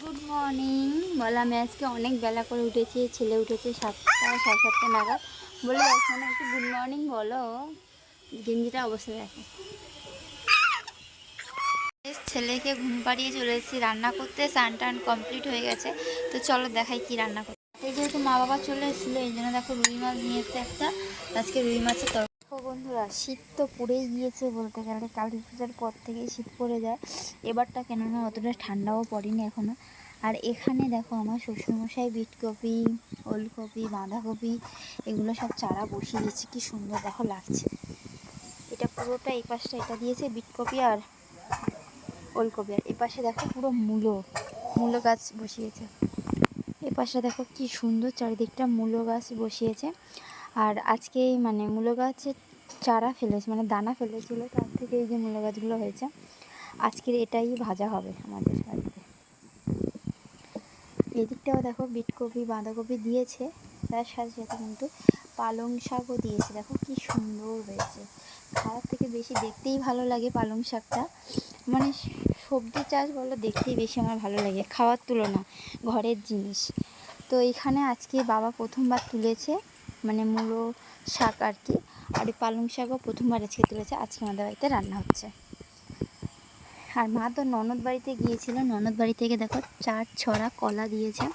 Good morning বলে আমি আজকে অনেক বেলা করে উঠেছি, ছেলে উঠেছে সাতটা, সাড়ে সাতটা নাগাদ। বলে এখন একটু গুড মর্নিং বলো। গেঞ্জিটা অবশ্যই রাখে ছেলেকে ঘুম পাড়িয়ে চলে এসেছি, রান্না করতে। স্নান টান কমপ্লিট হয়ে গেছে। তো চলো দেখাই কি রান্না করতে যেহেতু মা বাবা চলে এসেছিল, এই জন্য দেখো রুই মাছ নিয়ে এসছে একটা। আজকে রুই মাছের তরকারি ও বন্ধুরা, শীত তো পড়েই গিয়েছে বলতে গেলে। কালী পূজার পর থেকেই শীত পড়ে যায়। এবারটা কেননা অতটা ঠান্ডাও পড়েনি এখনও আর এখানে দেখো আমার শ্বশুরমশাই বিটকপি, ওলকপি, বাঁধাকপি, এগুলো সব চারা বসিয়ে দিয়েছে। কি সুন্দর দেখো লাগছে। এটা পুরোটা এই পাশটা এটা দিয়েছে বিটকপি আর ওলকপি। আর এই পাশে দেখো পুরো মূলো মূলো গাছ বসিয়েছে। এ পাশে দেখো কি সুন্দর চারিদিকটা মূলো গাছ বসিয়েছে। আর আজকে এই মানে মূলো গাছের চারা ফেলেছে মানে দানা ফেলেছিল, তার থেকে এই যে মূলো গাছগুলো হয়েছে, আজকের এটাই ভাজা হবে আমাদের বাড়িতে। এদিকটাও দেখো বিটকপি, বাঁধাকপি দিয়েছে, তার সাথে সাথে কিন্তু পালং শাকও দিয়েছে। দেখো কি সুন্দর হয়েছে। খাওয়ার থেকে বেশি দেখতেই ভালো লাগে পালং শাকটা। মানে সবজি চাষ বলো, দেখতেই বেশি আমার ভালো লাগে, খাওয়ার তুলনা, ঘরের জিনিস। তো এখানে আজকে বাবা প্রথমবার তুলেছে। মানে মূলো শাক আর কি। আর এই পালং শাকও প্রথমবার আজকে তুলেছে। আজকে আমাদের বাড়িতে রান্না হচ্ছে। আর মা তো ননদ বাড়িতে গিয়েছিল। ননদ বাড়ি থেকে দেখো চার ছড়া কলা দিয়েছে।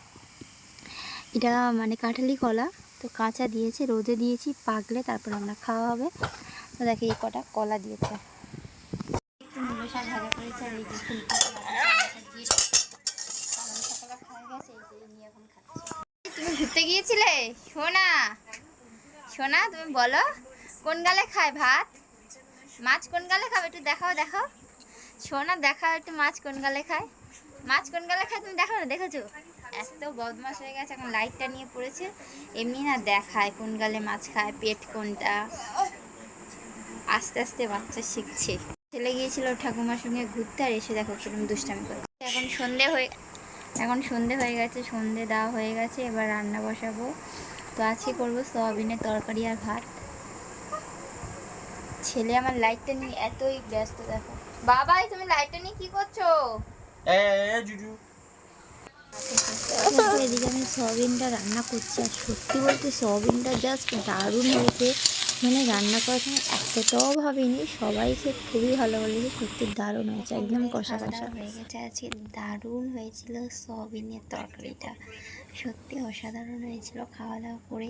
এটা মানে কাঁঠালি কলা। তো কাঁচা দিয়েছে, রোদে দিয়েছি, পাকলে তারপর আমরা খাওয়া হবে। তো দেখে এই কটা কলা দিয়েছে। তুমি ঘুরতে গিয়েছিলে? সোনা? সোনা, তুমি বলো, কোন গালে খায় ভাত? মাছ কোন গালে খাবে? একটু দেখাও দেখাও। সোনা, দেখাও একটু মাছ কোন গালে খায়। মাছ কোন গালে খায় তুমি দেখো না, দেখেছ? এত বদমাস হয়ে গেছে, এখন লাইটটা নিয়ে পড়েছে। এমনি না দেখায় কোন গালে মাছ খায়, পেট কোনটা। আস্তে আস্তে বাচ্চা শিখছে। ছেলে গিয়েছিল ঠাকুমার সঙ্গে ঘুরতে, আর এসে দেখো কিরম দুষ্টামি করে এখন সন্ধে হয়ে, এখন সন্ধে হয়ে গেছে, সন্ধে দেওয়া হয়ে গেছে, এবার রান্না বসাবো। তো আজকে করব সয়াবিনের তরকারি আর ভাত। ছেলে আমার লাইটটা নিয়ে এতই ব্যস্ত দেখো। বাবাই তুমি লাইটটা নিয়ে কি করছ? জুজু। এদিকে আমি সয়াবিনটা রান্না করছি আর সত্যি বলতে সয়াবিনটা জাস্ট দারুণ হয়েছে। মানে রান্না করার সময় এতটাও ভাবিনি। সবাই খেয়ে খুবই ভালো বলেছে সত্যি দারুণ হয়েছে একদম কষা কষা। হয়ে গেছে। আজকে দারুণ হয়েছিল সবিনের তরকারিটা। সত্যি অসাধারণ হয়েছিল খাওয়া দাওয়া করে।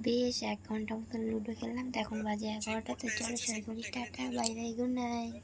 বেশ এক ঘণ্টা মতো লুডো খেললাম। তো এখন বাজে এগারোটা তো চলো সরকারি করি tata bye bye good night.